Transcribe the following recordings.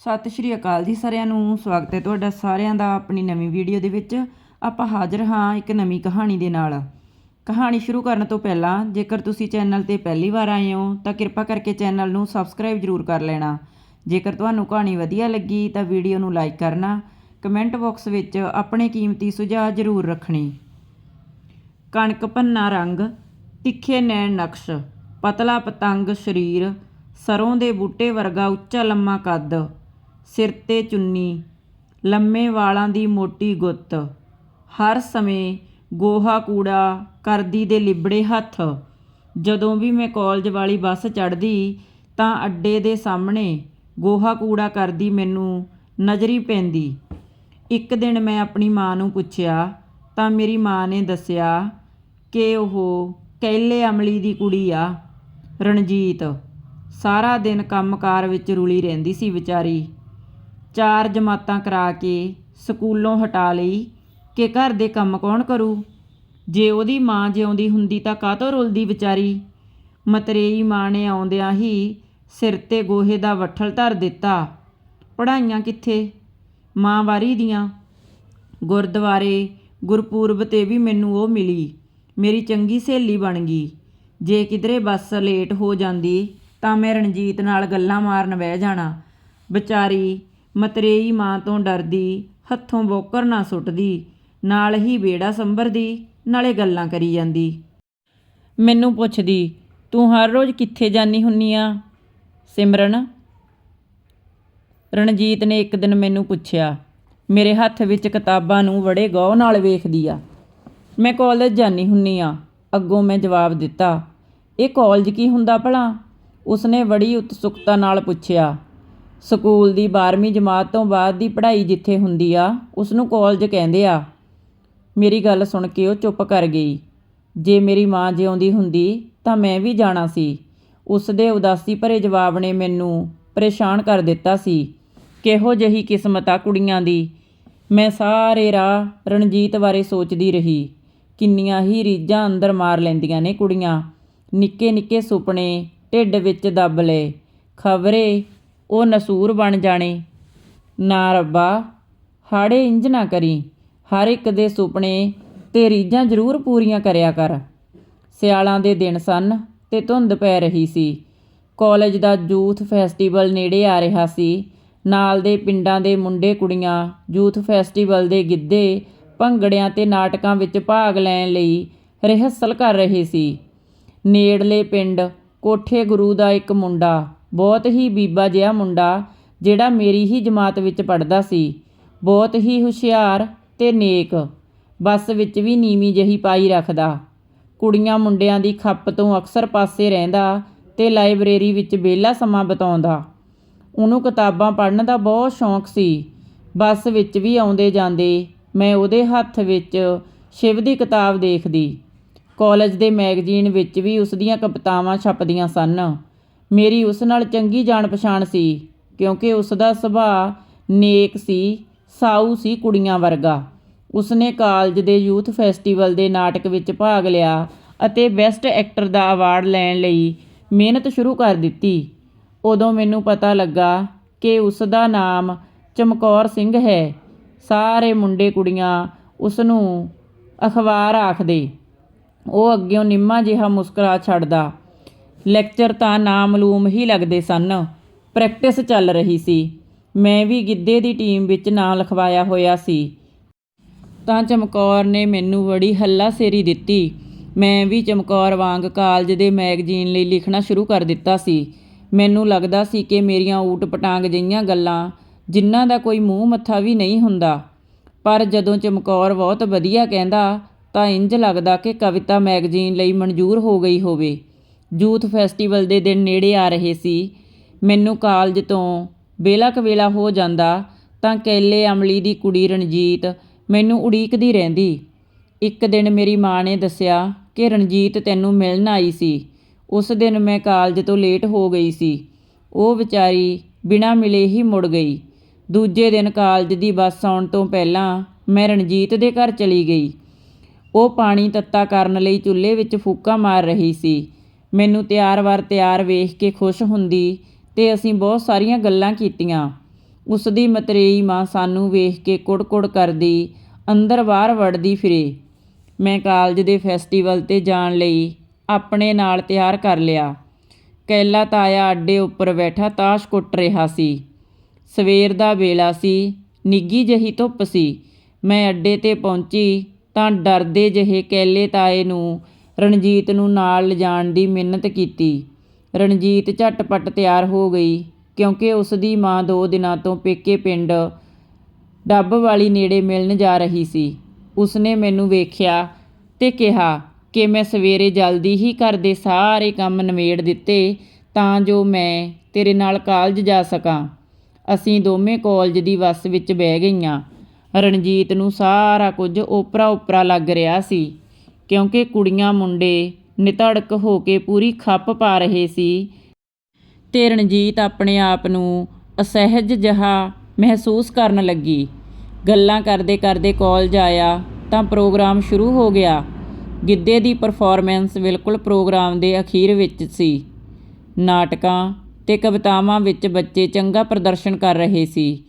ਸਤਿ ਸ਼੍ਰੀ ਅਕਾਲ ਜੀ ਸਾਰਿਆਂ ਨੂੰ। ਸਵਾਗਤ ਹੈ ਤੁਹਾਡਾ ਸਾਰਿਆਂ ਦਾ ਆਪਣੀ ਨਵੀਂ ਵੀਡੀਓ ਦੇ ਵਿੱਚ। ਆਪਾਂ ਹਾਜ਼ਰ ਹਾਂ ਇੱਕ ਨਵੀਂ ਕਹਾਣੀ ਦੇ ਨਾਲ। ਕਹਾਣੀ ਸ਼ੁਰੂ ਕਰਨ ਤੋਂ ਪਹਿਲਾਂ, ਜੇਕਰ ਤੁਸੀਂ ਚੈਨਲ ਤੇ ਪਹਿਲੀ ਵਾਰ ਆਏ ਹੋ, ਤਾਂ ਕਿਰਪਾ ਕਰਕੇ ਚੈਨਲ ਨੂੰ ਸਬਸਕ੍ਰਾਈਬ ਜ਼ਰੂਰ ਕਰ ਲੈਣਾ। ਜੇਕਰ ਤੁਹਾਨੂੰ ਕਹਾਣੀ ਵਧੀਆ ਲੱਗੀ, ਤਾਂ ਵੀਡੀਓ ਨੂੰ ਲਾਈਕ ਕਰਨਾ। ਕਮੈਂਟ ਬਾਕਸ ਵਿੱਚ ਆਪਣੇ ਕੀਮਤੀ ਸੁਝਾਅ ਜ਼ਰੂਰ ਰੱਖਣੇ। ਕਣਕ ਭੰਨਾ ਰੰਗ, ਤਿੱਖੇ ਨੈਣ ਨਕਸ਼, ਪਤਲਾ ਪਤੰਗ, ਸਰੀਰ, ਸਰੋਂ ਦੇ ਬੂਟੇ ਵਰਗਾ ਉੱਚਾ ਲੰਮਾ ਕੱਦ। ਸਿਰ ਤੇ ਚੁੰਨੀ, ਲੰਮੇ ਵਾਲਾਂ ਦੀ ਮੋਟੀ ਗੁੱਤ। ਹਰ ਸਮੇਂ ਗੋਹਾ ਕੂੜਾ ਕਰਦੀ ਦੇ ਲਿਬੜੇ ਹੱਥ। ਜਦੋਂ ਵੀ ਮੈਂ ਕਾਲਜ ਵਾਲੀ ਬੱਸ ਚੜ੍ਹਦੀ, ਤਾਂ ਅੱਡੇ ਦੇ ਸਾਹਮਣੇ ਗੋਹਾ ਕੂੜਾ ਕਰਦੀ ਮੈਨੂੰ ਨਜ਼ਰੀ ਪੈਂਦੀ। ਇੱਕ ਦਿਨ ਮੈਂ ਆਪਣੀ ਮਾਂ ਨੂੰ ਪੁੱਛਿਆ, ਤਾਂ ਮੇਰੀ ਮਾਂ ਨੇ ਦੱਸਿਆ ਕਿ ਉਹ ਕਹਿਲੇ ਅਮਲੀ ਦੀ ਕੁੜੀ ਆ, ਰਣਜੀਤ। ਸਾਰਾ ਦਿਨ ਕੰਮਕਾਰ ਵਿੱਚ ਰੁਲੀ ਰਹਿੰਦੀ ਸੀ ਵਿਚਾਰੀ। ਚਾਰ ਜਮਾਤਾਂ ਕਰਾ ਕੇ ਸਕੂਲੋਂ ਹਟਾ ਲਈ ਕਿ ਘਰ ਦੇ ਕੰਮ ਕੌਣ ਕਰੂ? ਜੇ ਉਹਦੀ ਮਾਂ ਜਿਉਂਦੀ ਹੁੰਦੀ ਤਾਂ ਕਾਹਤੋਂ ਰੁਲਦੀ ਵਿਚਾਰੀ? ਮਤਰੇਈ ਮਾਂ ਨੇ ਆਉਂਦਿਆਂ ਹੀ ਸਿਰ ਤੇ ਗੋਹੇ ਦਾ ਵੱਠਲ ਧਰ ਦਿੱਤਾ। ਪੜਾਈਆਂ ਕਿੱਥੇ? ਮਾਂ ਵਾਰੀ ਦੀਆਂ। ਗੁਰਦੁਆਰੇ ਗੁਰਪੂਰਬ ਤੇ ਵੀ ਮੈਨੂੰ ਉਹ ਮਿਲੀ। ਮੇਰੀ ਚੰਗੀ ਸਹੇਲੀ ਬਣ ਗਈ। ਜੇ ਕਿਧਰੇ ਬੱਸ ਲੇਟ ਹੋ ਜਾਂਦੀ ਤਾਂ ਮੈਂ ਰਣਜੀਤ ਨਾਲ ਗੱਲਾਂ ਮਾਰਨ ਬਹਿ ਜਾਣਾ। ਵਿਚਾਰੀ ਮਤਰੇਈ ਮਾਂ ਤੋਂ ਡਰਦੀ, ਹੱਥੋਂ ਬੋਕਰ ਨਾ ਸੁੱਟਦੀ, ਨਾਲ ਹੀ ਬੇੜਾ ਸੰਭਰਦੀ, ਨਾਲੇ ਗੱਲਾਂ ਕਰੀ ਜਾਂਦੀ। ਮੈਨੂੰ ਪੁੱਛਦੀ, ਤੂੰ ਹਰ ਰੋਜ਼ ਕਿੱਥੇ ਜਾਨੀ ਹੁੰਨੀ ਆ? ਸਿਮਰਨ ਰਣਜੀਤ ਨੇ ਇੱਕ ਦਿਨ ਮੈਨੂੰ ਪੁੱਛਿਆ, ਮੇਰੇ ਹੱਥ ਵਿੱਚ ਕਿਤਾਬਾਂ ਨੂੰ ਬੜੇ ਗੌਰ ਨਾਲ ਵੇਖਦੀ ਆ। ਮੈਂ ਕਾਲਜ ਜਾਨੀ ਹੁੰਨੀ ਆ। ਅੱਗੋਂ ਮੈਂ ਜਵਾਬ ਦਿੱਤਾ, ਇਹ ਕਾਲਜ ਕੀ ਹੁੰਦਾ ਭਲਾ? ਉਸਨੇ ਬੜੀ ਉਤਸੁਕਤਾ ਨਾਲ ਪੁੱਛਿਆ ਸਕੂਲ ਦੀ 12ਵੀਂ ਜਮਾਤ ਤੋਂ ਬਾਅਦ ਦੀ ਪੜ੍ਹਾਈ ਜਿੱਥੇ ਹੁੰਦੀ ਆ ਉਸ ਨੂੰ ਕਾਲਜ ਕਹਿੰਦੇ ਆ। ਮੇਰੀ ਗੱਲ ਸੁਣ ਕੇ ਉਹ ਚੁੱਪ ਕਰ ਗਈ। ਜੇ ਮੇਰੀ ਮਾਂ ਜਿਉਂਦੀ ਹੁੰਦੀ, ਤਾਂ ਮੈਂ ਵੀ ਜਾਣਾ ਸੀ। ਉਸ ਦੇ ਉਦਾਸੀ ਭਰੇ ਜਵਾਬ ਨੇ ਮੈਨੂੰ ਪਰੇਸ਼ਾਨ ਕਰ ਦਿੱਤਾ ਸੀ। ਕਿਹੋ ਜਿਹੀ ਕਿਸਮਤ ਆ ਕੁੜੀਆਂ ਦੀ। ਮੈਂ ਸਾਰੇ ਰਾਹ ਰਣਜੀਤ ਬਾਰੇ ਸੋਚਦੀ ਰਹੀ। ਕਿੰਨੀਆਂ ਹੀ ਰੀਝਾਂ ਅੰਦਰ ਮਾਰ ਲੈਂਦੀਆਂ ਨੇ ਕੁੜੀਆਂ। ਨਿੱਕੇ ਨਿੱਕੇ ਸੁਪਨੇ ਢਿੱਡ ਵਿੱਚ ਦੱਬ ਲਏ। ਖਬਰੇ ਉਹ ਨਸੂਰ ਬਣ ਜਾਣੇ। ਨਾ ਰੱਬਾ, ਹਾੜੇ ਇੰਜ ਨਾ ਕਰੀ। ਹਰ ਇੱਕ ਦੇ ਸੁਪਨੇ ਤੇ ਰੀਝਾਂ ਜ਼ਰੂਰ ਪੂਰੀਆਂ ਕਰਿਆ ਕਰ। ਸਿਆਲਾਂ ਦੇ ਦਿਨ ਸਨ ਤੇ ਧੁੰਦ ਪੈ ਰਹੀ ਸੀ। ਕਾਲਜ ਦਾ ਯੂਥ ਫੈਸਟੀਵਲ ਨੇੜੇ ਆ ਰਿਹਾ ਸੀ। ਨਾਲ ਦੇ ਪਿੰਡਾਂ ਦੇ ਮੁੰਡੇ ਕੁੜੀਆਂ ਯੂਥ ਫੈਸਟੀਵਲ ਦੇ ਗਿੱਧੇ, ਭੰਗੜਿਆਂ ਤੇ ਨਾਟਕਾਂ ਵਿੱਚ ਭਾਗ ਲੈਣ ਲਈ ਰਿਹਰਸਲ ਕਰ ਰਹੇ ਸੀ। ਨੇੜਲੇ ਪਿੰਡ ਕੋਠੇ ਗੁਰੂ ਦਾ ਇੱਕ ਮੁੰਡਾ ਬਹੁਤ ਹੀ ਬੀਬਾ ਜਿਹਾ ਮੁੰਡਾ ਜਿਹੜਾ ਮੇਰੀ ਹੀ ਜਮਾਤ ਵਿੱਚ ਪੜ੍ਹਦਾ ਸੀ। ਬਹੁਤ ਹੀ ਹੁਸ਼ਿਆਰ ਤੇ ਨੇਕ। ਬੱਸ ਵਿੱਚ ਵੀ ਨੀਵੀਂ ਜਹੀ ਪਾਈ ਰੱਖਦਾ। ਕੁੜੀਆਂ ਮੁੰਡਿਆਂ ਦੀ ਖੱਪ ਤੋਂ ਅਕਸਰ ਪਾਸੇ ਰਹਿੰਦਾ ਤੇ ਲਾਇਬ੍ਰੇਰੀ ਵਿੱਚ ਵਿਹਲਾ ਸਮਾਂ ਬਿਤਾਉਂਦਾ। ਉਹਨੂੰ ਕਿਤਾਬਾਂ ਪੜ੍ਹਨ ਦਾ ਬਹੁਤ ਸ਼ੌਂਕ ਸੀ। ਬੱਸ ਵਿੱਚ ਵੀ ਆਉਂਦੇ ਜਾਂਦੇ ਮੈਂ ਉਹਦੇ ਹੱਥ ਵਿੱਚ ਸ਼ਿਵ ਦੀ ਕਿਤਾਬ ਦੇਖਦੀ। ਕਾਲਜ ਦੇ ਮੈਗਜ਼ੀਨ ਵਿੱਚ ਵੀ ਉਸ ਦੀਆਂ ਕਵਿਤਾਵਾਂ ਛਪਦੀਆਂ ਸਨ। ਮੇਰੀ ਉਸ ਨਾਲ ਚੰਗੀ ਜਾਣ ਪਛਾਣ ਸੀ, ਕਿਉਂਕਿ ਉਸ ਦਾ ਸੁਭਾਅ ਨੇਕ ਸੀ, ਸਾਊ ਸੀ ਕੁੜੀਆਂ ਵਰਗਾ। ਉਸਨੇ ਕਾਲਜ ਦੇ ਯੂਥ ਫੈਸਟੀਵਲ ਦੇ ਨਾਟਕ ਵਿੱਚ ਭਾਗ ਲਿਆ ਅਤੇ ਬੈਸਟ ਐਕਟਰ ਦਾ ਅਵਾਰਡ ਲੈਣ ਲਈ ਮਿਹਨਤ ਸ਼ੁਰੂ ਕਰ ਦਿੱਤੀ। ਉਦੋਂ ਮੈਨੂੰ ਪਤਾ ਲੱਗਾ ਕਿ ਉਸ ਦਾ ਨਾਮ ਚਮਕੌਰ ਸਿੰਘ ਹੈ। ਸਾਰੇ ਮੁੰਡੇ ਕੁੜੀਆਂ ਉਸ ਨੂੰ ਅਖਬਾਰ ਆਖਦੇ। ਉਹ ਅੱਗਿਓਂ ਨਿੰਮਾ ਜਿਹਾ ਮੁਸਕਰਾ ਛੱਡਦਾ। ਲੈਕਚਰ ਤਾਂ ਨਾਮਲੂਮ ਹੀ ਲੱਗਦੇ ਸਨ। ਪ੍ਰੈਕਟਿਸ ਚੱਲ ਰਹੀ ਸੀ। ਮੈਂ ਵੀ ਗਿੱਧੇ ਦੀ ਟੀਮ ਵਿੱਚ ਨਾਂ ਲਿਖਵਾਇਆ ਹੋਇਆ ਸੀ। ਤਾਂ ਚਮਕੌਰ ਨੇ ਮੈਨੂੰ ਬੜੀ ਹੱਲਾ ਸੇਰੀ ਦਿੱਤੀ। ਮੈਂ ਵੀ ਚਮਕੌਰ ਵਾਂਗ ਕਾਲਜ ਦੇ ਮੈਗਜ਼ੀਨ ਲਈ ਲਿਖਣਾ ਸ਼ੁਰੂ ਕਰ ਦਿੱਤਾ ਸੀ। ਮੈਨੂੰ ਲੱਗਦਾ ਸੀ ਕਿ ਮੇਰੀਆਂ ਊਟ ਪਟਾਂਗ ਜਿਹੀਆਂ ਗੱਲਾਂ, ਜਿਨ੍ਹਾਂ ਦਾ ਕੋਈ ਮੂੰਹ ਮੱਥਾ ਵੀ ਨਹੀਂ ਹੁੰਦਾ। ਪਰ ਜਦੋਂ ਚਮਕੌਰ ਬਹੁਤ ਵਧੀਆ ਕਹਿੰਦਾ, ਤਾਂ ਇੰਜ ਲੱਗਦਾ ਕਿ ਕਵਿਤਾ ਮੈਗਜ਼ੀਨ ਲਈ ਮਨਜ਼ੂਰ ਹੋ ਗਈ ਹੋਵੇ। ਯੂਥ ਫੈਸਟੀਵਲ ਦੇ ਦਿਨ ਨੇੜੇ ਆ ਰਹੇ ਸੀ। ਮੈਨੂੰ ਕਾਲਜ ਤੋਂ ਵੇਲਾ ਕਵੇਲਾ ਹੋ ਜਾਂਦਾ ਤਾਂ ਕੈਲੇ ਅਮਲੀ ਦੀ ਕੁੜੀ ਰਣਜੀਤ ਮੈਨੂੰ ਉਡੀਕਦੀ ਰਹਿੰਦੀ। ਇੱਕ ਦਿਨ ਮੇਰੀ ਮਾਂ ਨੇ ਦੱਸਿਆ ਕਿ ਰਣਜੀਤ ਤੈਨੂੰ ਮਿਲਣ ਆਈ ਸੀ। ਉਸ ਦਿਨ ਮੈਂ ਕਾਲਜ ਤੋਂ ਲੇਟ ਹੋ ਗਈ ਸੀ। ਉਹ ਵਿਚਾਰੀ ਬਿਨਾਂ ਮਿਲੇ ਹੀ ਮੁੜ ਗਈ। ਦੂਜੇ ਦਿਨ ਕਾਲਜ ਦੀ ਬੱਸ ਆਉਣ ਤੋਂ ਪਹਿਲਾਂ ਮੈਂ ਰਣਜੀਤ ਦੇ ਘਰ ਚਲੀ ਗਈ। ਉਹ ਪਾਣੀ ਤੱਤਾ ਕਰਨ ਲਈ ਚੁੱਲ੍ਹੇ ਵਿੱਚ ਫੂਕਾ ਮਾਰ ਰਹੀ ਸੀ। ਮੈਨੂੰ ਤਿਆਰ ਵਰ ਤਿਆਰ ਵੇਖ ਕੇ ਖੁਸ਼ ਹੁੰਦੀ ਤੇ ਅਸੀਂ ਬਹੁਤ ਸਾਰੀਆਂ ਗੱਲਾਂ ਕੀਤੀਆਂ। ਉਸਦੀ ਮਤਰੇਈ ਮਾਂ ਸਾਨੂੰ ਵੇਖ ਕੇ ਕੁੜ-ਕੁੜ ਕਰਦੀ, ਅੰਦਰ ਬਾਹਰ ਵੜਦੀ ਫਿਰੇ। ਮੈਂ ਕਾਲਜ ਦੇ ਫੈਸਟੀਵਲ ਤੇ ਜਾਣ ਲਈ ਆਪਣੇ ਨਾਲ ਤਿਆਰ ਕਰ ਲਿਆ। ਕੈਲਾ ਤਾਇਆ ਅੱਡੇ ਉੱਪਰ ਬੈਠਾ ਤਾਸ਼ ਕੁੱਟ ਰਿਹਾ ਸੀ। ਸਵੇਰ ਦਾ ਵੇਲਾ ਸੀ ਨਿੱਘੀ ਜਿਹੀ ਧੁੱਪ ਸੀ। ਮੈਂ ਅੱਡੇ ਤੇ ਪਹੁੰਚੀ ਤਾਂ ਡਰਦੇ ਜਿਹੇ ਕੈਲੇ ਤਾਏ ਨੂੰ ਰਣਜੀਤ ਨੂੰ ਨਾਲ ਲਿਜਾਣ ਦੀ ਮਿੰਨਤ ਕੀਤੀ। ਰਣਜੀਤ ਝਟਪਟ ਤਿਆਰ ਹੋ ਗਈ, ਕਿਉਂਕਿ ਉਸ ਦੀ ਮਾਂ ਦੋ ਦਿਨਾਂ ਤੋਂ ਪੇਕੇ ਪਿੰਡ ਡੱਬ ਵਾਲੀ ਨੇੜੇ ਮਿਲਣ ਜਾ ਰਹੀ ਸੀ। ਉਸਨੇ ਮੈਨੂੰ ਵੇਖਿਆ ਤੇ ਕਿਹਾ ਕਿ ਮੈਂ ਸਵੇਰੇ ਜਲਦੀ ਹੀ ਘਰ ਦੇ ਸਾਰੇ ਕੰਮ ਨਿਬੇੜ ਦਿੱਤੇ ਤਾਂ ਜੋ ਮੈਂ ਤੇਰੇ ਨਾਲ ਕਾਲਜ ਜਾ ਸਕਾਂ। ਅਸੀਂ ਦੋਵੇਂ ਕਾਲਜ ਦੀ ਬੱਸ ਵਿੱਚ ਬਹਿ ਗਈਆਂ। ਰਣਜੀਤ ਨੂੰ ਸਾਰਾ ਕੁਝ ਓਪਰਾ ਓਪਰਾ ਲੱਗ ਰਿਹਾ ਸੀ। ਕਿਉਂਕਿ ਕੁੜੀਆਂ ਮੁੰਡੇ ਨਿਤੜਕ ਹੋ ਕੇ ਪੂਰੀ ਖੱਪ ਪਾ ਰਹੇ ਸੀ। ਤੇ ਰਣਜੀਤ ਆਪਣੇ ਆਪ ਨੂੰ ਅਸਹਿਜ ਜਿਹਾ ਮਹਿਸੂਸ ਕਰਨ ਲੱਗੀ। ਗੱਲਾਂ ਕਰਦੇ ਕਰਦੇ ਕਾਲਜ ਆਇਆ ਤਾਂ ਪ੍ਰੋਗਰਾਮ ਸ਼ੁਰੂ ਹੋ ਗਿਆ। ਗਿੱਧੇ ਦੀ ਪਰਫਾਰਮੈਂਸ ਬਿਲਕੁਲ ਪ੍ਰੋਗਰਾਮ ਦੇ ਅਖੀਰ ਵਿੱਚ ਸੀ। ਨਾਟਕਾਂ ਤੇ ਕਵਿਤਾਵਾਂ ਵਿੱਚ ਬੱਚੇ ਚੰਗਾ ਪ੍ਰਦਰਸ਼ਨ ਕਰ ਰਹੇ ਸੀ।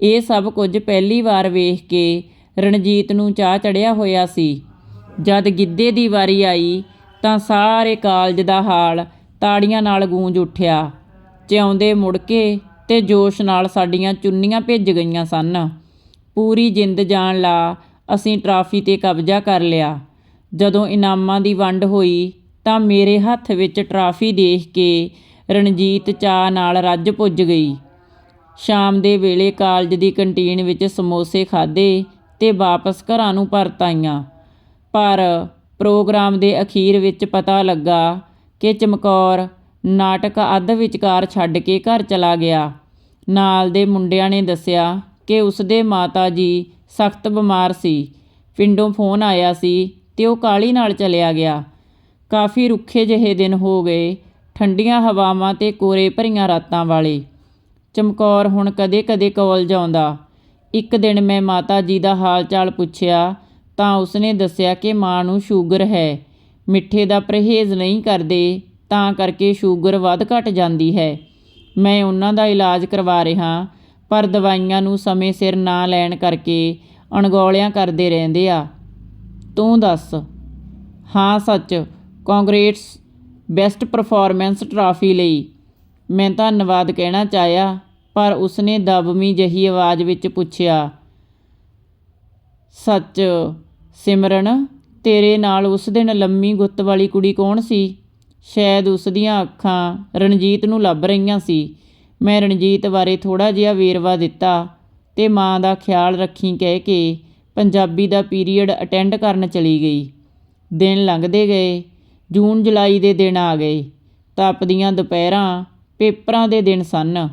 ਇਹ ਸਭ ਕੁਝ ਪਹਿਲੀ ਵਾਰ ਵੇਖ ਕੇ ਰਣਜੀਤ ਨੂੰ ਚਾਹ ਚੜਿਆ ਹੋਇਆ ਸੀ। ਜਦ ਗਿੱਧੇ ਦੀ ਵਾਰੀ ਆਈ ਤਾਂ ਸਾਰੇ ਕਾਲਜ ਦਾ ਹਾਲ ਤਾੜੀਆਂ ਨਾਲ ਗੂੰਜ ਉੱਠਿਆ। ਚਾਉਂਦੇ ਮੁੜ ਕੇ ਤੇ ਜੋਸ਼ ਨਾਲ ਸਾਡੀਆਂ ਚੁੰਨੀਆਂ ਭਿੱਜ ਗਈਆਂ ਸਨ। ਪੂਰੀ ਜਿੰਦ ਜਾਣ ਲਾ ਅਸੀਂ ਟਰਾਫੀ ਤੇ ਕਬਜ਼ਾ ਕਰ ਲਿਆ। ਜਦੋਂ ਇਨਾਮਾਂ ਦੀ ਵੰਡ ਹੋਈ ਤਾਂ ਮੇਰੇ ਹੱਥ ਵਿੱਚ ਟਰਾਫੀ ਦੇਖ ਕੇ ਰਣਜੀਤ ਚਾਹ ਨਾਲ ਰੱਜ ਪੁੱਜ ਗਈ। ਸ਼ਾਮ ਦੇ ਵੇਲੇ ਕਾਲਜ ਦੀ ਕੰਟੀਨ ਵਿੱਚ ਸਮੋਸੇ ਖਾਦੇ ਤੇ ਵਾਪਸ ਘਰਾਂ ਨੂੰ ਪਰਤ ਆਈਆਂ। ਪਰ ਪ੍ਰੋਗਰਾਮ ਦੇ ਅਖੀਰ ਵਿੱਚ ਪਤਾ ਲੱਗਾ ਕਿ ਚਮਕੌਰ ਨਾਟਕ ਅੱਧ ਵਿਚਕਾਰ ਛੱਡ ਕੇ ਘਰ ਚਲਾ ਗਿਆ। ਨਾਲ ਦੇ ਮੁੰਡਿਆਂ ਨੇ ਦੱਸਿਆ ਕਿ ਉਸਦੇ ਮਾਤਾ ਜੀ ਸਖਤ ਬਿਮਾਰ ਸੀ। ਪਿੰਡੋਂ ਫੋਨ ਆਇਆ ਸੀ ਤੇ ਉਹ ਕਾਲੀ ਨਾਲ ਚਲਿਆ ਗਿਆ। ਕਾਫੀ ਰੁੱਖੇ ਜਿਹੇ ਦਿਨ ਹੋ ਗਏ, ਠੰਡੀਆਂ ਹਵਾਵਾਂ ਤੇ ਕੋਰੇ ਭਰੀਆਂ ਰਾਤਾਂ ਵਾਲੇ। ਚਮਕੌਰ ਹੁਣ ਕਦੇ-ਕਦੇ ਕਾਲਜ ਆਉਂਦਾ ਇੱਕ ਦਿਨ ਮੈਂ ਮਾਤਾ ਜੀ ਦਾ ਹਾਲ ਚਾਲ ਪੁੱਛਿਆ ਤਾਂ ਉਸਨੇ ਦੱਸਿਆ ਕਿ ਮਾਂ ਨੂੰ ਸ਼ੂਗਰ ਹੈ। ਮਿੱਠੇ ਦਾ ਪਰਹੇਜ਼ ਨਹੀਂ ਕਰਦੇ, ਤਾਂ ਕਰਕੇ ਸ਼ੂਗਰ ਵੱਧ ਘਟ ਜਾਂਦੀ ਹੈ। ਮੈਂ ਉਹਨਾਂ ਦਾ ਇਲਾਜ ਕਰਵਾ ਰਿਹਾ, ਪਰ ਦਵਾਈਆਂ ਨੂੰ ਸਮੇਂ ਸਿਰ ਨਾ ਲੈਣ ਕਰਕੇ ਅਣਗੌਲਿਆਂ ਕਰਦੇ ਰਹਿੰਦੇ ਆ। ਤੂੰ ਦੱਸ। ਹਾਂ, ਸੱਚ। ਕਾਂਗਰੇਟਸ ਬੈਸਟ ਪਰਫਾਰਮੈਂਸ ਟਰਾਫੀ ਲਈ। ਮੈਂ ਧੰਨਵਾਦ ਕਹਿਣਾ ਚਾਹਿਆ, ਪਰ ਉਸਨੇ ਦਬਮੀ ਜਹੀ ਆਵਾਜ਼ ਵਿੱਚ ਪੁੱਛਿਆ, ਸੱਚ। ਸਿਮਰਨ, ਤੇਰੇ ਨਾਲ ਉਸ ਦਿਨ ਲੰਮੀ ਗੁੱਤ ਵਾਲੀ ਕੁੜੀ ਕੌਣ ਸੀ? ਸ਼ਾਇਦ ਉਸ ਦੀਆਂ ਅੱਖਾਂ ਰਣਜੀਤ ਨੂੰ ਲੱਭ ਰਹੀਆਂ ਸੀ। ਮੈਂ ਰਣਜੀਤ ਬਾਰੇ ਥੋੜਾ ਜਿਹਾ ਵੇਰਵਾ ਦਿੱਤਾ ਤੇ ਮਾਂ ਦਾ ਖਿਆਲ ਰੱਖੀ ਕਹਿ ਕੇ ਪੰਜਾਬੀ ਦਾ ਪੀਰੀਅਡ ਅਟੈਂਡ ਕਰਨ ਚਲੀ ਗਈ। ਦਿਨ ਲੰਘਦੇ ਗਏ, ਜੂਨ ਜੁਲਾਈ ਦੇ ਦਿਨ ਆ ਗਏ। ਤਪਦੀਆਂ ਦੁਪਹਿਰਾਂ, ਪੇਪਰਾਂ ਦੇ ਦਿਨ ਸਨ।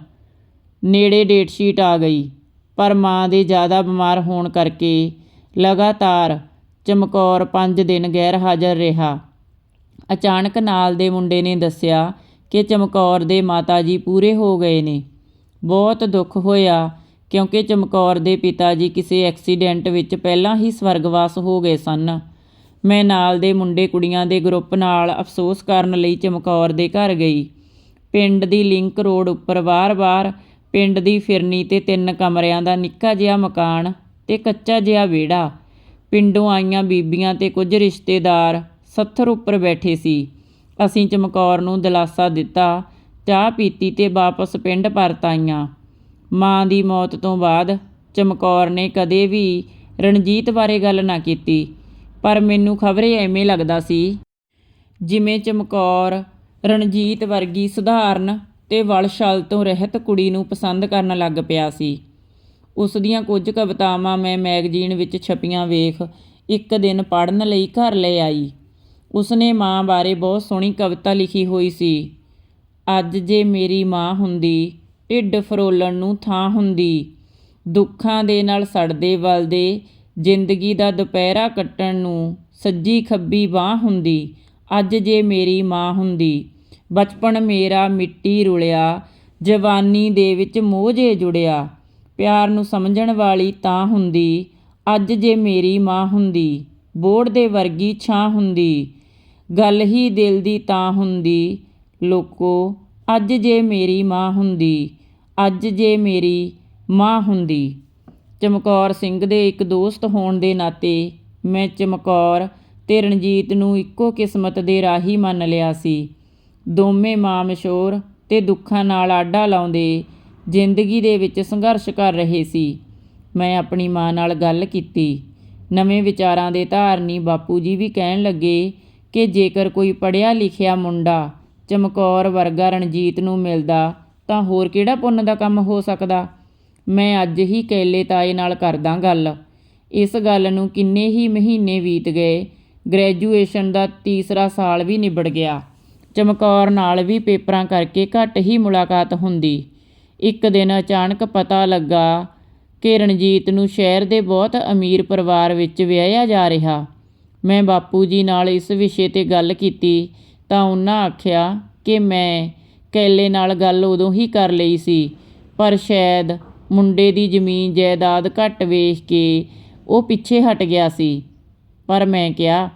ਨੇੜੇ ਡੇਟ ਸ਼ੀਟ ਆ ਗਈ, ਪਰ ਮਾਂ ਦੇ ਜ਼ਿਆਦਾ ਬਿਮਾਰ ਹੋਣ ਕਰਕੇ ਲਗਾਤਾਰ ਚਮਕੌਰ 5 ਦਿਨ ਗੈਰ ਹਾਜ਼ਰ ਰਿਹਾ। ਅਚਾਨਕ ਨਾਲ ਦੇ ਮੁੰਡੇ ਨੇ ਦੱਸਿਆ ਕਿ ਚਮਕੌਰ ਦੇ ਮਾਤਾ ਜੀ ਪੂਰੇ ਹੋ ਗਏ ਨੇ। ਬਹੁਤ ਦੁੱਖ ਹੋਇਆ ਕਿਉਂਕਿ ਚਮਕੌਰ ਦੇ ਪਿਤਾ ਜੀ ਕਿਸੇ ਐਕਸੀਡੈਂਟ ਵਿੱਚ ਪਹਿਲਾਂ ਹੀ ਸਵਰਗਵਾਸ ਹੋ ਗਏ ਸਨ। ਮੈਂ ਨਾਲ ਦੇ ਮੁੰਡੇ ਕੁੜੀਆਂ ਦੇ ਗਰੁੱਪ ਨਾਲ ਅਫਸੋਸ ਕਰਨ ਲਈ ਚਮਕੌਰ ਦੇ ਘਰ ਗਈ। ਪਿੰਡ ਦੀ ਲਿੰਕ ਰੋਡ ਉੱਪਰ ਵਾਰ ਵਾਰ ਪਿੰਡ ਦੀ ਫਿਰਨੀ ਤੇ ਤਿੰਨ ਕਮਰਿਆਂ ਦਾ ਨਿੱਕਾ ਜਿਹਾ ਮਕਾਨ ਤੇ ਕੱਚਾ ਜਿਹਾ ਵਿਹੜਾ। ਪਿੰਡੋਂ ਆਈਆਂ ਬੀਬੀਆਂ ਤੇ ਕੁਝ ਰਿਸ਼ਤੇਦਾਰ ਸੱਥਰ ਉੱਪਰ ਬੈਠੇ ਸੀ। ਅਸੀਂ ਚਮਕੌਰ ਨੂੰ ਦਿਲਾਸਾ ਦਿੱਤਾ, ਚਾਹ ਪੀਤੀ ਤੇ ਵਾਪਸ ਪਿੰਡ ਪਰਤ ਆਈਆਂ। ਮਾਂ ਦੀ ਮੌਤ ਤੋਂ ਬਾਅਦ ਚਮਕੌਰ ਨੇ ਕਦੇ ਵੀ ਰਣਜੀਤ ਬਾਰੇ ਗੱਲ ਨਾ ਕੀਤੀ, ਪਰ ਮੈਨੂੰ ਖਬਰੇ ਐਵੇਂ ਲੱਗਦਾ ਸੀ ਜਿਵੇਂ ਚਮਕੌਰ ਰਣਜੀਤ ਵਰਗੀ ਸੁਧਾਰਨ ਤੇ ਵਲਸ਼ਲ ਤੋਂ ਰਹਿਤ ਕੁੜੀ ਨੂੰ ਪਸੰਦ ਕਰਨ ਲੱਗ ਪਿਆ ਸੀ। ਉਸ ਦੀਆਂ ਕੁਝ ਕਵਿਤਾਵਾਂ ਮੈਂ ਮੈਗਜ਼ੀਨ ਵਿੱਚ ਛਪੀਆਂ ਵੇਖ, ਇੱਕ ਦਿਨ ਪੜ੍ਹਨ ਲਈ ਘਰ ਲੈ ਆਈ। ਉਸਨੇ ਮਾਂ ਬਾਰੇ ਬਹੁਤ ਸੋਹਣੀ ਕਵਿਤਾ ਲਿਖੀ ਹੋਈ ਸੀ। ਅੱਜ ਜੇ ਮੇਰੀ ਮਾਂ ਹੁੰਦੀ, ਢਿੱਡ ਫਰੋਲਣ ਨੂੰ ਥਾਂ ਹੁੰਦੀ, ਦੁੱਖਾਂ ਦੇ ਨਾਲ ਸੜਦੇ ਵਲਦੇ, ਜ਼ਿੰਦਗੀ ਦਾ ਦੁਪਹਿਰਾ ਕੱਟਣ ਨੂੰ ਸੱਜੀ ਖੱਬੀ ਬਾਹ ਹੁੰਦੀ, ਅੱਜ ਜੇ ਮੇਰੀ ਮਾਂ ਹੁੰਦੀ, ਬਚਪਨ ਮੇਰਾ ਮਿੱਟੀ ਰੁਲਿਆ, ਜਵਾਨੀ ਦੇ ਵਿੱਚ ਮੋਝੇ ਜੁੜਿਆ ਪਿਆਰ ਨੂੰ ਸਮਝਣ ਵਾਲੀ ਤਾਂ ਹੁੰਦੀ, ਅੱਜ ਜੇ ਮੇਰੀ ਮਾਂ ਹੁੰਦੀ, ਬੋੜ ਦੇ ਵਰਗੀ ਛਾਂ ਹੁੰਦੀ, ਗੱਲ ਹੀ ਦਿਲ ਦੀ ਤਾਂ ਹੁੰਦੀ, ਲੋਕੋ, ਅੱਜ ਜੇ ਮੇਰੀ ਮਾਂ ਹੁੰਦੀ, ਅੱਜ ਜੇ ਮੇਰੀ ਮਾਂ ਹੁੰਦੀ। ਚਮਕੌਰ ਸਿੰਘ ਦੇ ਇੱਕ ਦੋਸਤ ਹੋਣ ਦੇ ਨਾਤੇ ਮੈਂ ਚਮਕੌਰ ਤੇ ਰਣਜੀਤ ਨੂੰ ਇੱਕੋ ਕਿਸਮਤ ਦੇ ਰਾਹੀ ਮੰਨ ਲਿਆ ਸੀ। ਦੋਵੇਂ ਮਾਂ ਮਸ਼ਹੂਰ ਤੇ ਦੁੱਖਾਂ ਨਾਲ ਆਡਾ ਲਾਉਂਦੇ ਜ਼ਿੰਦਗੀ ਦੇ ਵਿੱਚ ਸੰਘਰਸ਼ ਕਰ ਰਹੇ ਸੀ। ਮੈਂ ਆਪਣੀ ਮਾਂ ਨਾਲ ਗੱਲ ਕੀਤੀ। ਨਵੇਂ ਵਿਚਾਰਾਂ ਦੇ ਧਾਰਨੀ ਬਾਪੂ ਜੀ ਵੀ ਕਹਿਣ ਲੱਗੇ ਕਿ ਜੇਕਰ ਕੋਈ ਪੜ੍ਹਿਆ ਲਿਖਿਆ ਮੁੰਡਾ ਚਮਕੌਰ ਵਰਗਾ ਰਣਜੀਤ ਨੂੰ ਮਿਲਦਾ ਤਾਂ ਹੋਰ ਕਿਹੜਾ ਪੁੰਨ ਦਾ ਕੰਮ ਹੋ ਸਕਦਾ? ਮੈਂ ਅੱਜ ਹੀ ਕੈਲੇ ਤਾਏ ਨਾਲ ਕਰਦਾ ਗੱਲ। ਇਸ ਗੱਲ ਨੂੰ ਕਿੰਨੇ ਹੀ ਮਹੀਨੇ ਬੀਤ ਗਏ। ਗ੍ਰੈਜੂਏਸ਼ਨ ਦਾ ਤੀਸਰਾ ਸਾਲ ਵੀ ਨਿਬੜ ਗਿਆ। ਚਮਕੌਰ ਨਾਲ ਵੀ ਪੇਪਰਾਂ ਕਰਕੇ ਘੱਟ ਹੀ ਮੁਲਾਕਾਤ ਹੁੰਦੀ। ਇੱਕ ਦਿਨ ਅਚਾਨਕ ਪਤਾ ਲੱਗਾ ਕਿ ਰਣਜੀਤ ਨੂੰ ਸ਼ਹਿਰ ਦੇ ਬਹੁਤ ਅਮੀਰ ਪਰਿਵਾਰ ਵਿੱਚ ਵਿਆਹਿਆ ਜਾ ਰਿਹਾ। ਮੈਂ ਬਾਪੂ ਜੀ ਨਾਲ ਇਸ ਵਿਸ਼ੇ ਤੇ ਗੱਲ ਕੀਤੀ ਤਾਂ ਉਹਨਾਂ ਆਖਿਆ ਕਿ ਮੈਂ ਕੈਲੇ ਨਾਲ ਗੱਲ ਉਦੋਂ ਹੀ ਕਰ ਲਈ ਸੀ, ਪਰ ਸ਼ਾਇਦ ਮੁੰਡੇ ਦੀ ਜ਼ਮੀਨ ਜਾਇਦਾਦ ਘੱਟ ਵੇਖ ਕੇ ਉਹ ਪਿੱਛੇ ਹਟ ਗਿਆ ਸੀ। ਪਰ ਮੈਂ ਕਿਹਾ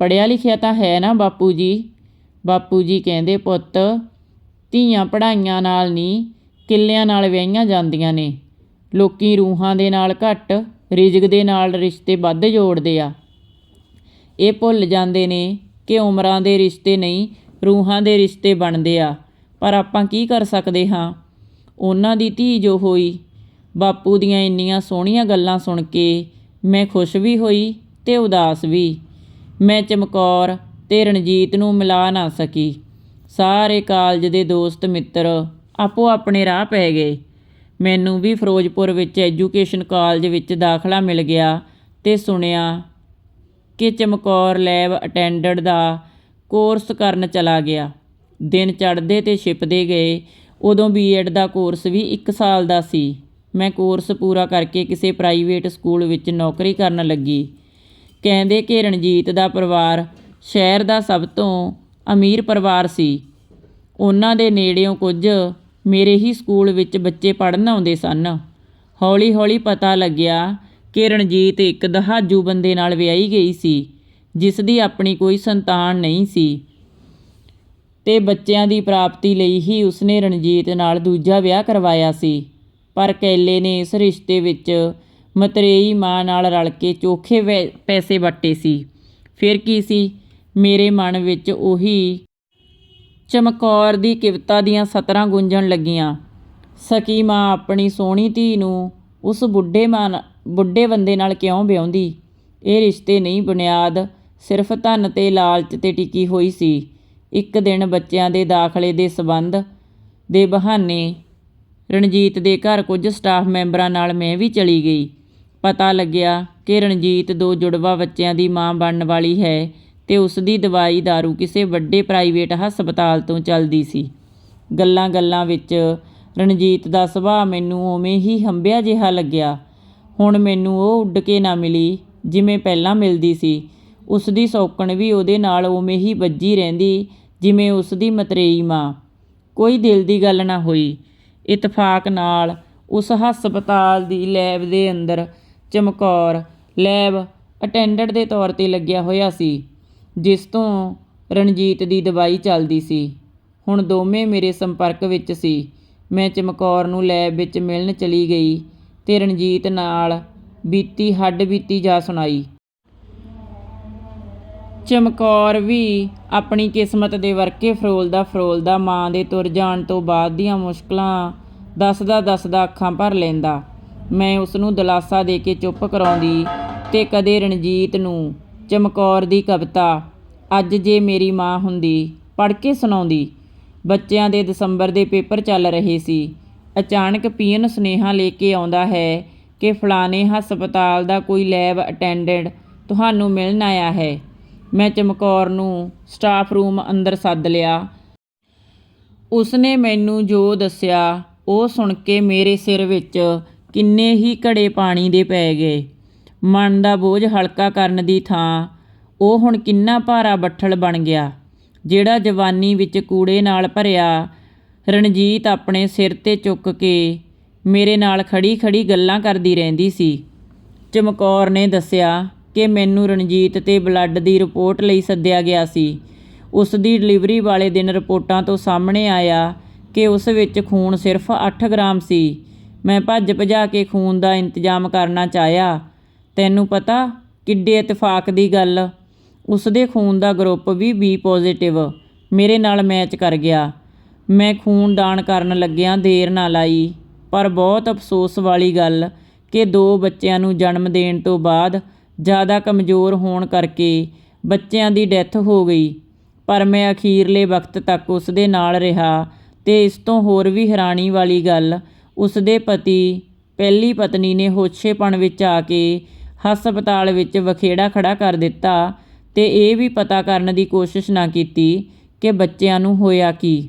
ਪੜਿਆ ਲਿਖਿਆ ਤਾਂ ਹੈ ਨਾ ਬਾਪੂ ਜੀ? ਬਾਪੂ ਜੀ ਕਹਿੰਦੇ, ਪੁੱਤ, ਧੀਆਂ ਪੜਾਈਆਂ ਨਾਲ ਨਹੀਂ ਕਿੱਲਿਆਂ ਨਾਲ ਵਿਆਹੀਆਂ ਜਾਂਦੀਆਂ ਨੇ। ਲੋਕੀ ਰੂਹਾਂ ਦੇ ਨਾਲ ਘੱਟ, ਰਿਜ਼ਕ ਦੇ ਨਾਲ ਰਿਸ਼ਤੇ ਵੱਧ ਜੋੜਦੇ ਆ। ਇਹ ਭੁੱਲ ਜਾਂਦੇ ਨੇ ਕਿ ਉਮਰਾਂ ਦੇ ਰਿਸ਼ਤੇ ਨਹੀਂ, ਰੂਹਾਂ ਦੇ ਰਿਸ਼ਤੇ ਬਣਦੇ ਆ। ਪਰ ਆਪਾਂ ਕੀ ਕਰ ਸਕਦੇ ਹਾਂ? ਉਹਨਾਂ ਦੀ ਧੀ ਜੋ ਹੋਈ, ਬਾਪੂ ਦੀਆਂ ਇੰਨੀਆਂ ਸੋਹਣੀਆਂ ਗੱਲਾਂ ਸੁਣ ਕੇ ਮੈਂ ਖੁਸ਼ ਵੀ ਹੋਈ ਤੇ ਉਦਾਸ ਵੀ। ਮੈਂ ਚਮਕੌਰ ਤੇ ਰਣਜੀਤ ਨੂੰ ਮਿਲਾ ਨਾ ਸਕੀ। ਸਾਰੇ ਕਾਲਜ ਦੇ ਦੋਸਤ ਮਿੱਤਰ ਆਪੋ ਆਪਣੇ ਰਾਹ ਪੈ ਗਏ। ਮੈਨੂੰ ਵੀ ਫਿਰੋਜ਼ਪੁਰ ਵਿੱਚ ਐਜੂਕੇਸ਼ਨ ਕਾਲਜ ਵਿੱਚ ਦਾਖਲਾ ਮਿਲ ਗਿਆ ਤੇ ਸੁਣਿਆ ਕਿ ਚਮਕੌਰ ਲੈਬ ਅਟੈਂਡੈਂਟ ਦਾ ਕੋਰਸ ਕਰਨ ਚਲਾ ਗਿਆ। ਦਿਨ ਚੜ੍ਹਦੇ ਤੇ ਛਿਪਦੇ ਗਏ। ਉਦੋਂ ਬੀਐਡ ਦਾ ਕੋਰਸ ਵੀ 1 ਸਾਲ ਦਾ ਸੀ। ਮੈਂ ਕੋਰਸ ਪੂਰਾ ਕਰਕੇ ਕਿਸੇ ਪ੍ਰਾਈਵੇਟ ਸਕੂਲ ਵਿੱਚ ਨੌਕਰੀ ਕਰਨ ਲੱਗੀ। ਕਹਿੰਦੇ ਕਿ ਰਣਜੀਤ ਦਾ ਪਰਿਵਾਰ ਸ਼ਹਿਰ ਦਾ ਸਭ ਤੋਂ ਅਮੀਰ ਪਰਿਵਾਰ ਸੀ। ਉਹਨਾਂ ਦੇ ਨੇੜਿਓਂ ਕੁਝ ਮੇਰੇ ਹੀ ਸਕੂਲ ਵਿੱਚ ਬੱਚੇ ਪੜ੍ਹਨ ਆਉਂਦੇ ਸਨ। ਹੌਲੀ-ਹੌਲੀ ਪਤਾ ਲੱਗਿਆ ਕਿ ਰਣਜੀਤ ਇੱਕ ਦਹਾਜੂ ਬੰਦੇ ਨਾਲ ਵਿਆਹੀ ਗਈ ਸੀ, ਜਿਸ ਦੀ ਆਪਣੀ ਕੋਈ ਸੰਤਾਨ ਨਹੀਂ ਸੀ। ਤੇ ਬੱਚਿਆਂ ਦੀ ਪ੍ਰਾਪਤੀ ਲਈ ਹੀ ਉਸਨੇ ਰਣਜੀਤ ਨਾਲ ਦੂਜਾ ਵਿਆਹ ਕਰਵਾਇਆ ਸੀ। ਪਰ ਕੈਲੇ ਨੇ ਇਸ ਰਿਸ਼ਤੇ ਵਿੱਚ ਮਤਰੇਈ ਮਾਂ ਨਾਲ ਰਲ ਕੇ ਚੋਖੇ ਵੈ- ਪੈਸੇ ਵੱਟੇ ਸੀ। ਫਿਰ ਕੀ ਸੀ? ਮੇਰੇ ਮਨ ਵਿੱਚ ਉਹੀ ਚਮਕੌਰ ਦੀ ਕਿਵਤਾ ਦੀਆਂ ਸਤਰਾਂ ਗੂੰਜਣ ਲੱਗੀਆਂ। ਸਕੀ ਮਾਂ ਆਪਣੀ ਸੋਹਣੀ ਧੀ ਨੂੰ ਉਸ ਬੁੱਢੇ ਮਾਂ ਬੁੱਢੇ ਬੰਦੇ ਨਾਲ ਕਿਉਂ ਵਿਆਹੁੰਦੀ? ਇਹ ਰਿਸ਼ਤੇ ਨਹੀਂ ਬੁਨਿਆਦ, ਸਿਰਫ ਧਨ ਤੇ ਲਾਲਚ ਤੇ ਟਿਕੀ ਹੋਈ ਸੀ। ਇੱਕ ਦਿਨ ਬੱਚਿਆਂ ਦੇ ਦਾਖਲੇ ਦੇ ਸਬੰਧ ਦੇ ਬਹਾਨੇ ਰਣਜੀਤ ਦੇ ਘਰ ਕੁਝ ਸਟਾਫ ਮੈਂਬਰਾਂ ਨਾਲ ਮੈਂ ਵੀ ਚਲੀ ਗਈ। ਪਤਾ ਲੱਗਿਆ ਕਿ ਰਣਜੀਤ ਦੋ ਜੁੜਵਾ ਬੱਚਿਆਂ ਦੀ ਮਾਂ ਬਣਨ ਵਾਲੀ ਹੈ। ਤੇ ਉਸ ਦੀ ਦਵਾਈ दारू ਕਿਸੇ ਵੱਡੇ ਪ੍ਰਾਈਵੇਟ ਹਸਪਤਾਲ ਤੋਂ ਚੱਲਦੀ ਸੀ। ਗੱਲਾਂ-ਗੱਲਾਂ ਵਿੱਚ ਰਣਜੀਤ ਦਾ ਸੁਭਾਅ ਮੈਨੂੰ ਉਵੇਂ ਹੀ ਹੰਬਿਆ ਜਿਹਾ ਲੱਗਿਆ। ਹੁਣ ਮੈਨੂੰ ਉਹ ਉੱਡ ਕੇ ਨਾ ਮਿਲੀ ਜਿਵੇਂ ਪਹਿਲਾਂ ਮਿਲਦੀ ਸੀ। ਉਸ ਦੀ ਸੌਕਣ ਵੀ ਉਹਦੇ ਨਾਲ ਉਵੇਂ ਹੀ ਵੱਜੀ ਰਹਿੰਦੀ ਜਿਵੇਂ ਉਸ ਦੀ ਮਤਰੇਈ ਮਾਂ। ਕੋਈ ਦਿਲ ਦੀ ਗੱਲ ਨਾ ਹੋਈ। ਇਤਫਾਕ ਨਾਲ ਉਸ ਹਸਪਤਾਲ ਦੀ ਲੈਬ ਦੇ ਅੰਦਰ ਚਮਕੌਰ ਲੈਬ ਅਟੈਂਡੈਂਟ ਦੇ ਤੌਰ ਤੇ ਲੱਗਿਆ ਹੋਇਆ ਸੀ। ਜਿਸ ਤੋਂ ਰਣਜੀਤ ਦੀ ਦਵਾਈ ਚੱਲਦੀ ਸੀ। ਹੁਣ ਦੋਵੇਂ ਮੇਰੇ ਸੰਪਰਕ ਵਿੱਚ ਸੀ। ਮੈਂ ਚਮਕੌਰ ਨੂੰ ਲੈਬ ਵਿੱਚ ਮਿਲਣ ਚਲੀ ਗਈ ਤੇ ਰਣਜੀਤ ਨਾਲ ਬੀਤੀ ਹੱਡ ਬੀਤੀ ਜਾ ਸੁਣਾਈ। ਚਮਕੌਰ ਵੀ ਆਪਣੀ ਕਿਸਮਤ ਦੇ ਵਰਕੇ ਫਰੋਲਦਾ ਫਰੋਲਦਾ ਮਾਂ ਦੇ ਤੁਰ ਜਾਣ ਤੋਂ ਬਾਅਦ ਦੀਆਂ ਮੁਸ਼ਕਲਾਂ ਦੱਸਦਾ ਦੱਸਦਾ ਅੱਖਾਂ ਭਰ ਲੈਂਦਾ। ਮੈਂ ਉਸ ਨੂੰ ਦਿਲਾਸਾ ਦੇ ਕੇ ਚੁੱਪ ਕਰਾਉਂਦੀ ਤੇ ਕਦੇ ਰਣਜੀਤ ਨੂੰ ਚਮਕੌਰ ਦੀ ਕਵਿਤਾ, ਅੱਜ ਜੇ ਮੇਰੀ ਮਾਂ ਹੁੰਦੀ, ਪੜ੍ਹ ਕੇ ਸੁਣਾਉਂਦੀ। ਬੱਚਿਆਂ ਦੇ ਦਸੰਬਰ ਦੇ ਪੇਪਰ ਚੱਲ ਰਹੇ ਸੀ। ਅਚਾਨਕ ਪੀਐਨ ਸੁਨੇਹਾ ਲੈ ਕੇ ਆਉਂਦਾ ਹੈ ਕਿ ਫਲਾਣੇ ਹਸਪਤਾਲ ਦਾ ਕੋਈ ਲੈਬ ਅਟੈਂਡੈਂਟ ਤੁਹਾਨੂੰ ਮਿਲਣ ਆਇਆ ਹੈ। ਮੈਂ ਚਮਕੌਰ ਨੂੰ ਸਟਾਫ ਰੂਮ ਅੰਦਰ ਸੱਦ ਲਿਆ। ਉਸਨੇ ਮੈਨੂੰ ਜੋ ਦੱਸਿਆ, ਉਹ ਸੁਣ ਕੇ ਮੇਰੇ ਸਿਰ ਵਿੱਚ ਕਿੰਨੇ ਹੀ ਘੜੇ ਪਾਣੀ ਦੇ ਪੈ ਗਏ। ਮਨ ਦਾ ਬੋਝ ਹਲਕਾ ਕਰਨ ਦੀ ਥਾਂ। ਉਹ ਹੁਣ ਕਿੰਨਾ ਭਾਰਾ ਬੱਠਲ ਬਣ ਗਿਆ। ਜਿਹੜਾ ਜਵਾਨੀ ਵਿੱਚ ਕੂੜੇ ਨਾਲ ਭਰਿਆ, ਰਣਜੀਤ ਆਪਣੇ ਸਿਰ ਤੇ ਚੁੱਕ ਕੇ ਮੇਰੇ ਨਾਲ ਖੜੀ ਖੜੀ ਗੱਲਾਂ ਕਰਦੀ ਰਹਿੰਦੀ ਸੀ। ਚਮਕੌਰ ਨੇ ਦੱਸਿਆ ਕਿ ਮੈਨੂੰ ਰਣਜੀਤ ਤੇ ਬਲੱਡ ਦੀ ਰਿਪੋਰਟ ਲਈ ਸੱਦਿਆ ਗਿਆ ਸੀ। ਉਸ ਦੀ ਡਿਲੀਵਰੀ ਵਾਲੇ ਦਿਨ ਰਿਪੋਰਟਾਂ ਤੋਂ ਸਾਹਮਣੇ ਆਇਆ ਕਿ ਉਸ ਵਿੱਚ ਖੂਨ ਸਿਰਫ 8 ਗ੍ਰਾਮ ਸੀ। ਮੈਂ ਭੱਜ ਭਜਾ ਕੇ ਖੂਨ ਦਾ ਇੰਤਜ਼ਾਮ ਕਰਨਾ ਚਾਹਿਆ। ਤੈਨੂੰ ਪਤਾ ਕਿੱਡੇ ਇਤਫਾਕ ਦੀ ਗੱਲ। ਉਸਦੇ ਖੂਨ ਦਾ ਗਰੁੱਪ ਵੀ ਬੀ ਪੋਜ਼ਿਟਿਵ ਮੇਰੇ ਨਾਲ ਮੈਚ ਕਰ ਗਿਆ। ਮੈਂ ਖੂਨ ਦਾਨ ਕਰਨ ਲੱਗਿਆਂ ਦੇਰ ਨਾ ਲਾਈ, ਪਰ ਬਹੁਤ ਅਫਸੋਸ ਵਾਲੀ ਗੱਲ ਕਿ ਦੋ ਬੱਚਿਆਂ ਨੂੰ ਜਨਮ ਦੇਣ ਤੋਂ ਬਾਅਦ ਜ਼ਿਆਦਾ ਕਮਜ਼ੋਰ ਹੋਣ ਕਰਕੇ ਬੱਚਿਆਂ ਦੀ ਡੈਥ ਹੋ ਗਈ। ਪਰ ਮੈਂ ਅਖੀਰਲੇ ਵਕਤ ਤੱਕ ਉਸ ਦੇ ਨਾਲ ਰਿਹਾ ਤੇ ਇਸ ਤੋਂ ਹੋਰ ਵੀ ਹੈਰਾਨੀ ਵਾਲੀ ਗੱਲ ਉਸ ਦੇ ਪਤੀ, ਪਹਿਲੀ ਪਤਨੀ ਨੇ ਹੋਛੇਪਣ ਵਿੱਚ ਆ ਕੇ ਹਸਪਤਾਲ ਵਿੱਚ ਵਖੇੜਾ ਖੜਾ ਕਰ ਦਿੱਤਾ ਤੇ ਇਹ ਵੀ ਪਤਾ ਕਰਨ ਦੀ ਕੋਸ਼ਿਸ਼ ਨਾ ਕੀਤੀ ਕਿ ਬੱਚਿਆਂ ਨੂੰ ਹੋਇਆ ਕੀ।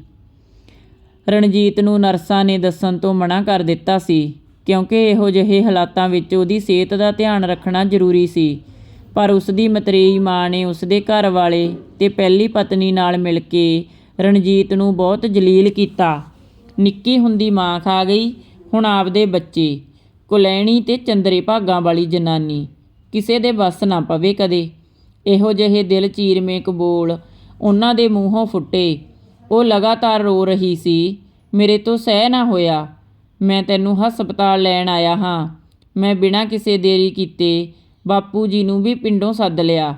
ਰਣਜੀਤ ਨੂੰ ਨਰਸਾਂ ਨੇ ਦੱਸਣ ਤੋਂ ਮਨਾ ਕਰ ਦਿੱਤਾ ਸੀ, ਕਿਉਂਕਿ ਇਹੋ ਜਿਹੇ ਹਾਲਾਤਾਂ ਵਿੱਚ ਉਹਦੀ ਸਿਹਤ ਦਾ ਧਿਆਨ ਰੱਖਣਾ ਜ਼ਰੂਰੀ ਸੀ। ਪਰ ਉਸ ਦੀ ਮਤਰੇਈ ਮਾਂ ਨੇ ਉਸ ਦੇ ਘਰ ਵਾਲੇ ਤੇ ਪਹਿਲੀ ਪਤਨੀ ਨਾਲ ਮਿਲ ਕੇ ਰਣਜੀਤ ਨੂੰ ਬਹੁਤ ਜਲੀਲ ਕੀਤਾ। ਨਿੱਕੀ ਹੁੰਦੀ ਮਾਂ ਖਾ ਗਈ, ਹੁਣ ਆਪਦੇ ਬੱਚੇ ਕੁਲੈਣੀ ਤੇ ਚੰਦਰੇ ਭਾਗਾਂ ਵਾਲੀ ਜਨਾਨੀ। ਕਿਸੇ ਦੇ ਵੱਸ ਨਾ ਪਵੇ ਕਦੇ। ਇਹੋ ਜਿਹੇ ਦਿਲ ਚੀਰਮੇ ਕਬੋਲ ਉਹਨਾਂ ਦੇ ਮੂੰਹੋਂ ਫੁੱਟੇ। ਉਹ ਲਗਾਤਾਰ ਰੋ ਰਹੀ ਸੀ, ਮੇਰੇ ਤੋਂ ਸਹਿ ਨਾ ਹੋਇਆ। ਮੈਂ ਤੈਨੂੰ ਹਸਪਤਾਲ ਲੈਣ ਆਇਆ ਹਾਂ। ਮੈਂ ਬਿਨਾਂ ਕਿਸੇ ਦੇਰੀ ਕੀਤੇ ਬਾਪੂ ਜੀ ਨੂੰ ਵੀ ਪਿੰਡੋਂ ਸੱਦ ਲਿਆ।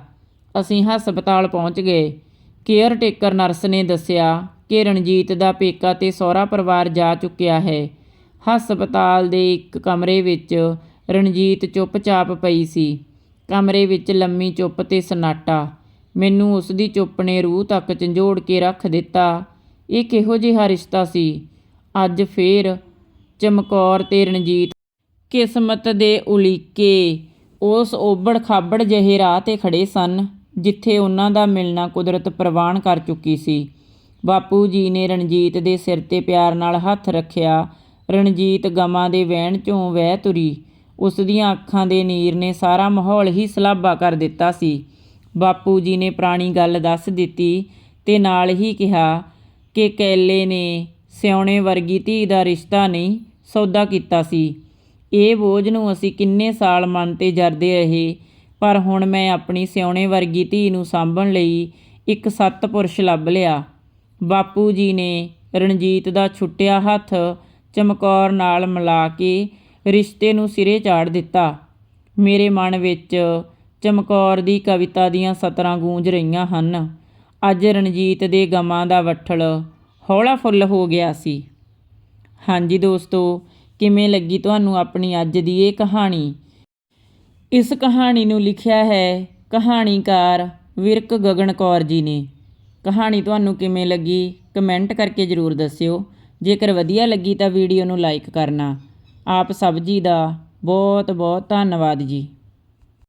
ਅਸੀਂ ਹਸਪਤਾਲ ਪਹੁੰਚ ਗਏ। ਕੇਅਰ ਟੇਕਰ ਨਰਸ ਨੇ ਦੱਸਿਆ ਕਿ ਰਣਜੀਤ ਦਾ ਪੇਕਾ ਤੇ ਸਹੁਰਾ ਪਰਿਵਾਰ ਜਾ ਚੁੱਕਿਆ ਹੈ। ਹਸਪਤਾਲ ਦੇ ਇੱਕ ਕਮਰੇ ਵਿੱਚ ਰਣਜੀਤ ਚੁੱਪਚਾਪ ਪਈ ਸੀ। ਕਮਰੇ ਵਿੱਚ ਲੰਮੀ ਚੁੱਪ ਤੇ ਸਨਾਟਾ। ਮੈਨੂੰ ਉਸ ਦੀ ਚੁੱਪ ਨੇ ਰੂਹ ਤੱਕ ਝੰਜੋੜ ਕੇ ਰੱਖ ਦਿੱਤਾ। ਇਹ ਕਿਹੋ ਜਿਹਾ ਰਿਸ਼ਤਾ ਸੀ? ਅੱਜ ਫੇਰ ਚਮਕੌਰ ਤੇ ਰਣਜੀਤ ਕਿਸਮਤ ਦੇ ਉਲੀਕੇ ਉਸ ਓਬੜ ਖਾਬੜ ਜਿਹੇ ਰਾਹ ਤੇ ਖੜੇ ਸਨ, ਜਿੱਥੇ ਉਹਨਾਂ ਦਾ ਮਿਲਣਾ ਕੁਦਰਤ ਪ੍ਰਵਾਨ ਕਰ ਚੁੱਕੀ ਸੀ। ਬਾਪੂ ਜੀ ਨੇ ਰਣਜੀਤ ਦੇ ਸਿਰ ਤੇ ਪਿਆਰ ਨਾਲ ਹੱਥ ਰੱਖਿਆ ਰਣਜੀਤ ਗਮਾਂ ਦੇ ਵਹਿਣ ਚੋਂ ਵਹਿ ਤੁਰੀ। ਉਸ ਦੀਆਂ ਅੱਖਾਂ ਦੇ ਨੀਰ ਨੇ ਸਾਰਾ ਮਾਹੌਲ ਹੀ ਸਲਾਬਾ ਕਰ ਦਿੱਤਾ ਸੀ। ਬਾਪੂ ਜੀ ਨੇ ਪੁਰਾਣੀ ਗੱਲ ਦੱਸ ਦਿੱਤੀ ਤੇ ਨਾਲ ਹੀ ਕਿਹਾ ਕਿ ਕੈਲੇ ਨੇ ਸਿਉਣੇ ਵਰਗੀ ਧੀ ਦਾ ਰਿਸ਼ਤਾ ਨਹੀਂ, ਸੌਦਾ ਕੀਤਾ ਸੀ। ਇਹ ਬੋਝ ਨੂੰ ਅਸੀਂ ਕਿੰਨੇ ਸਾਲ ਮਨ ਤੇ ਜਰਦੇ ਰਹੇ, ਪਰ ਹੁਣ ਮੈਂ ਆਪਣੀ ਸਿਉਣੇ ਵਰਗੀ ਧੀ ਨੂੰ ਸਾਂਭਣ ਲਈ ਇੱਕ ਸੱਤਪੁਰਸ਼ ਲੱਭ ਲਿਆ। ਬਾਪੂ ਜੀ ਨੇ ਰਣਜੀਤ ਦਾ ਛੁੱਟਿਆ ਹੱਥ ਚਮਕੌਰ ਨਾਲ ਮਿਲਾ ਕੇ ਰਿਸ਼ਤੇ ਨੂੰ ਸਿਰੇ ਚਾੜ ਦਿੱਤਾ। ਮੇਰੇ ਮਨ ਵਿੱਚ ਚਮਕੌਰ ਦੀ ਕਵਿਤਾ ਦੀਆਂ ਸਤਰਾਂ ਗੂੰਜ ਰਹੀਆਂ ਹਨ। ਅੱਜ ਰਣਜੀਤ ਦੇ ਗਮਾਂ ਦਾ ਵੱਠਲ ਹੌਲਾ ਫੁੱਲ ਹੋ ਗਿਆ ਸੀ। ਹਾਂਜੀ ਦੋਸਤੋ, ਕਿਵੇਂ ਲੱਗੀ ਤੁਹਾਨੂੰ ਆਪਣੀ ਅੱਜ ਦੀ ਇਹ ਕਹਾਣੀ? ਇਸ ਕਹਾਣੀ ਨੂੰ ਲਿਖਿਆ ਹੈ ਕਹਾਣੀਕਾਰ ਵਿਰਕ ਗਗਨ ਕੌਰ ਜੀ ਨੇ। ਕਹਾਣੀ ਤੁਹਾਨੂੰ ਕਿਵੇਂ ਲੱਗੀ, ਕਮੈਂਟ ਕਰਕੇ ਜ਼ਰੂਰ ਦੱਸਿਓ। ਜੇਕਰ ਵਧੀਆ ਲੱਗੀ ਤਾਂ ਵੀਡੀਓ ਨੂੰ ਲਾਈਕ ਕਰਨਾ। ਆਪ ਸਭ ਜੀ ਦਾ ਬਹੁਤ ਬਹੁਤ ਧੰਨਵਾਦ ਜੀ।